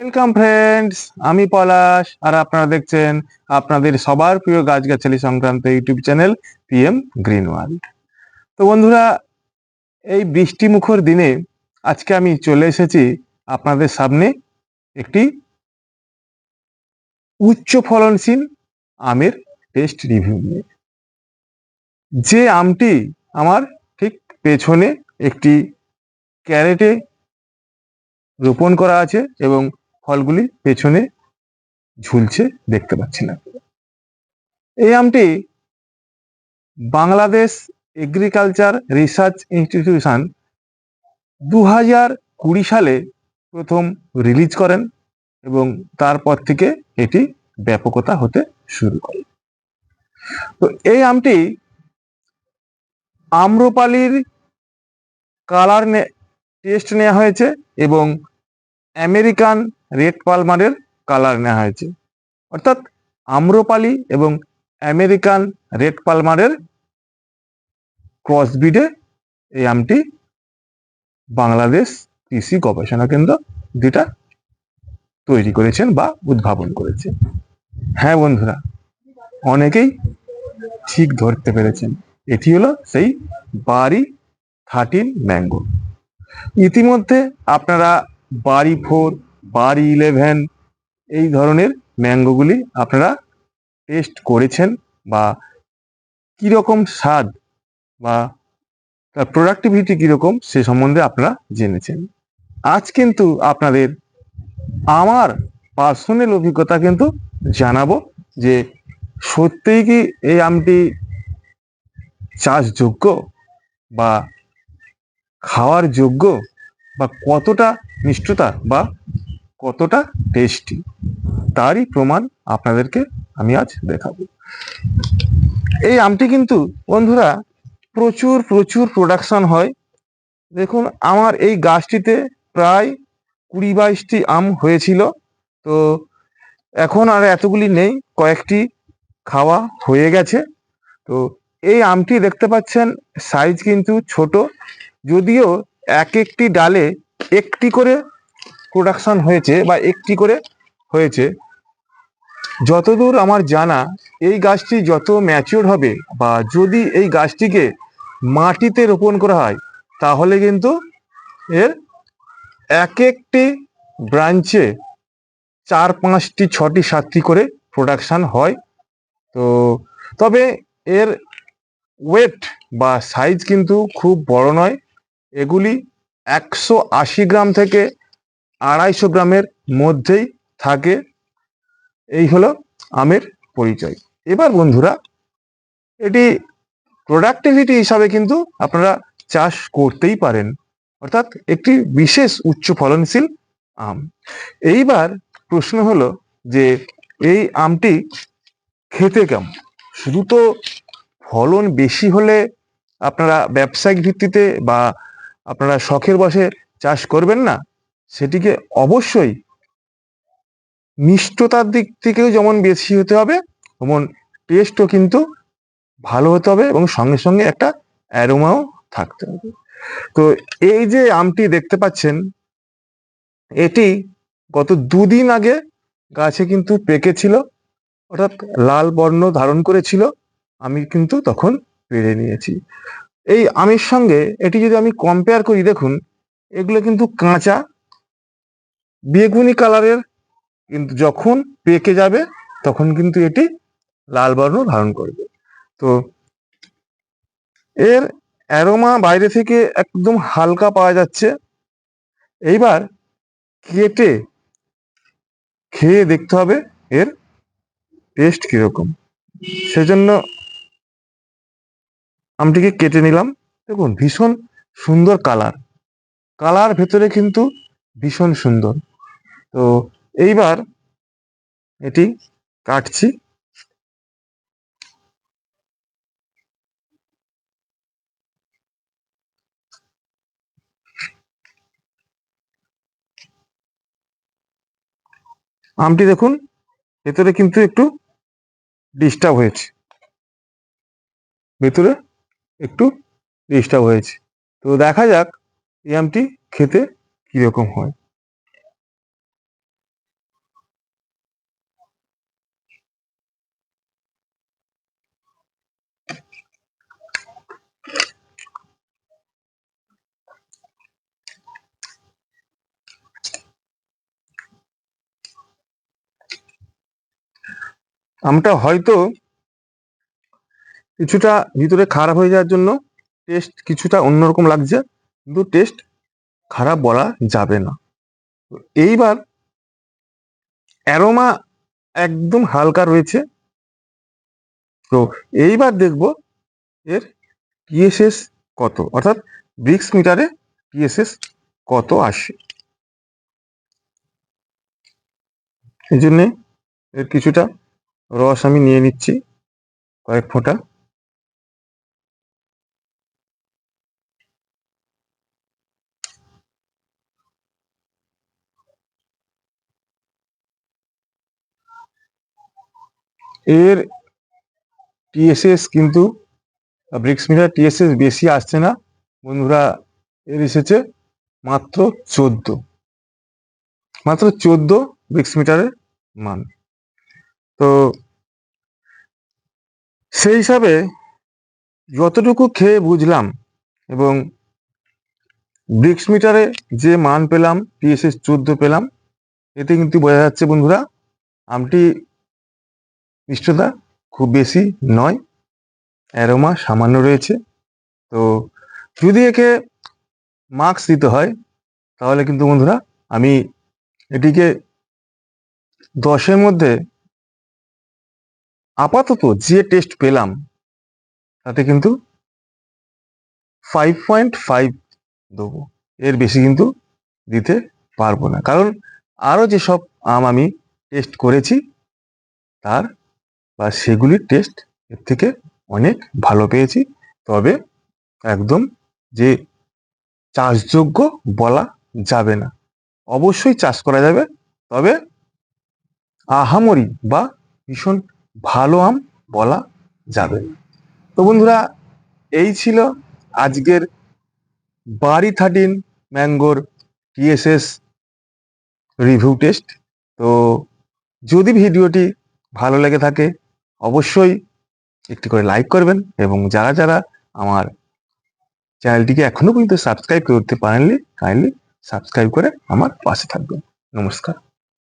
Welcome friends আমি পলাশ, আর আপনারা দেখছেন আপনাদের সবার প্রিয় গাছগাছালি সংক্রান্ত YouTube channel PM Green World তো বন্ধুরা, এই বৃষ্টি মুখর দিনে আজকে আমি চলে এসেছি আপনাদের সামনে একটি উচ্চ ফলনশীল আমের টেস্ট রিভিউ নিয়ে। যে আমটি আমার ঠিক পেছনে একটি ক্যারেটে রোপণ করা আছে এবং ফলগুলি পেছনে ঝুলছে, দেখতে পাচ্ছি না। এই আমটি বাংলাদেশ এগ্রিকালচার রিসার্চ ইনস্টিটিউশন দু হাজার কুড়ি সালে প্রথম রিলিজ করেন এবং তারপর থেকে এটি ব্যাপকতা হতে শুরু করে। তো এই আমটি আম্রপালির কালার টেস্ট নেওয়া হয়েছে এবং আমেরিকান রেড পালমারের কালার নেওয়া হয়েছে। অর্থাৎ আম্রপালি এবং আমেরিকান রেড পালমারের ক্রসবিডে এই আমটি বাংলাদেশ কৃষি গবেষণা কেন্দ্র যেটা তৈরি করেছেন বা উদ্ভাবন করেছে। হ্যাঁ বন্ধুরা, অনেকেই ঠিক ধরতে পেরেছেন। এটি হলো সেই বাড়ি থার্টিন ম্যাঙ্গো। ইতিমধ্যে আপনারা বাড়ি ফোর বাড়ি ইলেভেন, এই ধরনের ম্যাঙ্গোগুলি আপনারা টেস্ট করেছেন বা কীরকম স্বাদ বা তার প্রোডাক্টিভিটি কীরকম সে সম্বন্ধে আপনারা জেনেছেন। আজ কিন্তু আপনাদের আমার পার্সোনাল অভিজ্ঞতা কিন্তু জানাব যে সত্যিই কি এই আমটি চাষযোগ্য বা খাওয়ার যোগ্য বা কতটা মিষ্টতা বা কতটা টেস্টি তারই প্রমাণ আপনাদেরকে আমি আজ দেখাবো। এই আমটি কিন্তু, বন্ধুরা, প্রচুর প্রচুর প্রোডাকশন হয়। দেখুন, আমার এই গাছটিতে প্রায় কুড়ি বাইশটি আম হয়েছিল। তো এখন আর এতগুলি নেই, কয়েকটি খাওয়া হয়ে গেছে। তো এই আমটি দেখতে পাচ্ছেন সাইজ কিন্তু ছোট। যদিও এক একটি ডালে একটি করে প্রোডাকশন হয়েছে বা একটি করে হয়েছে। যতদূর আমার জানা, এই গাছটি যত ম্যাচিওর হবে বা যদি এই গাছটিকে মাটিতে রোপণ করা হয়, তাহলে কিন্তু এর এক একটি ব্রাঞ্চে চার, পাঁচটি, ছটি, সাতটি করে প্রোডাকশান হয়। তো তবে এর ওয়েট বা সাইজ কিন্তু খুব বড় নয়। এগুলি একশো আশি গ্রাম থেকে আড়াইশো গ্রামের মধ্যেই থাকে। এই হলো আমের পরিচয়। এবার বন্ধুরা, এটি প্রোডাক্টিভিটি হিসাবে কিন্তু আপনারা চাষ করতেই পারেন। অর্থাৎ একটি বিশেষ উচ্চ ফলনশীল আম। এইবার প্রশ্ন হলো যে, এই আমটি খেতে কেমন? শুধু তো ফলন বেশি হলে আপনারা ব্যবসায়িক ভিত্তিতে বা আপনারা শখের বসে চাষ করবেন না সেটিকে অবশ্যই মিষ্টতার দিক থেকেও যেমন বেশি হতে হবে, তেমন টেস্টও কিন্তু ভালো হতে হবে এবং সঙ্গে সঙ্গে একটা অ্যারোমাও থাকতে হবে। তো এই যে আমটি দেখতে পাচ্ছেন, এটি গত দুদিন আগে গাছে কিন্তু পেকেছিল, অর্থাৎ লাল বর্ণ ধারণ করেছিল, আমি কিন্তু তখন পেরে নিয়েছি। এই আমের সঙ্গে এটি যদি আমি কম্পেয়ার করি, দেখুন, এগুলো কিন্তু কাঁচা বেগুনি কালারের কিন্তু যখন পেকে যাবে, তখন কিন্তু এটি লাল বর্ণ ধারণ করবে। তো এর অ্যারোমা বাইরে থেকে একদম হালকা পাওয়া যাচ্ছে। এইবার কেটে খেয়ে দেখতে হবে এর টেস্ট কীরকম। সেজন্য আমটিকে কেটে নিলাম। দেখুন, ভীষণ সুন্দর কালার কালার ভেতরে কিন্তু ভীষণ সুন্দর। তো এইবার এটি কাটছি। আমটি দেখুন, ভেতরে কিন্তু একটু ডিস্টার্ব হয়েছে। ভেতরে একটু ডিস্টার্ব হয়েছে। তো দেখা যাক এই আমটি খেতে কীরকম হয়। আমটা হয়তো কিছুটা ভিতরে খারাপ হয়ে যাওয়ার জন্য টেস্ট কিছুটা অন্যরকম লাগছে, কিন্তু টেস্ট খারাপ বলা যাবে না। এইবার অ্যারোমা একদম হালকা রয়েছে। তো এইবার দেখব এর পিএসএস কত, অর্থাৎ ব্রিক্স মিটারে পিএসএস কত আসে। এই জন্যে এর কিছুটা রস আমি নিয়ে নিচ্ছি কয়েক ফোঁটা। এর টিএসএস কিন্তু ব্রিক্স মিটার টিএসএস বেশি আসছে না। বন্ধুরা, এর এসেছে মাত্র চোদ্দ। মাত্র চোদ্দ ব্রিক্স মিটারের মান। তো সেই হিসাবে যতটুকু খেয়ে বুঝলাম এবং ব্রিক্স মিটারে যে মান পেলাম, টিএসএস চোদ্দ পেলাম, এতে কিন্তু বোঝা যাচ্ছে বন্ধুরা, আমটি মিষ্টতা খুব বেশি নয়, অ্যারোমা সামান্য রয়েছে। তো যদি একে মার্কস দিতে হয়, তাহলে কিন্তু বন্ধুরা আমি এটিকে দশের মধ্যে আপাতত যে টেস্ট পেলাম, তাতে কিন্তু ফাইভ পয়েন্ট ফাইভ দেবো। এর বেশি কিন্তু দিতে পারব না। কারণ আরও যেসব আম আমি টেস্ট করেছি, তার বা সেগুলির টেস্ট এর থেকে অনেক ভালো পেয়েছি। তবে একদম যে চাষযোগ্য বলা যাবে না। অবশ্যই চাষ করা যাবে, তবে আহামরি বা ভীষণ ভালো আম বলা যাবে। তো বন্ধুরা, এই ছিল আজকের বাড়ি থার্টিন ম্যাঙ্গোর টিএসএস রিভিউ টেস্ট। তো যদি ভিডিওটি ভালো লেগে থাকে, অবশ্যই একটি করে লাইক করবেন এবং যারা যারা আমার চ্যানেলটিকে এখনও পর্যন্ত সাবস্ক্রাইব করতে পারেননি, কাইন্ডলি সাবস্ক্রাইব করে আমার পাশে থাকবেন। নমস্কার।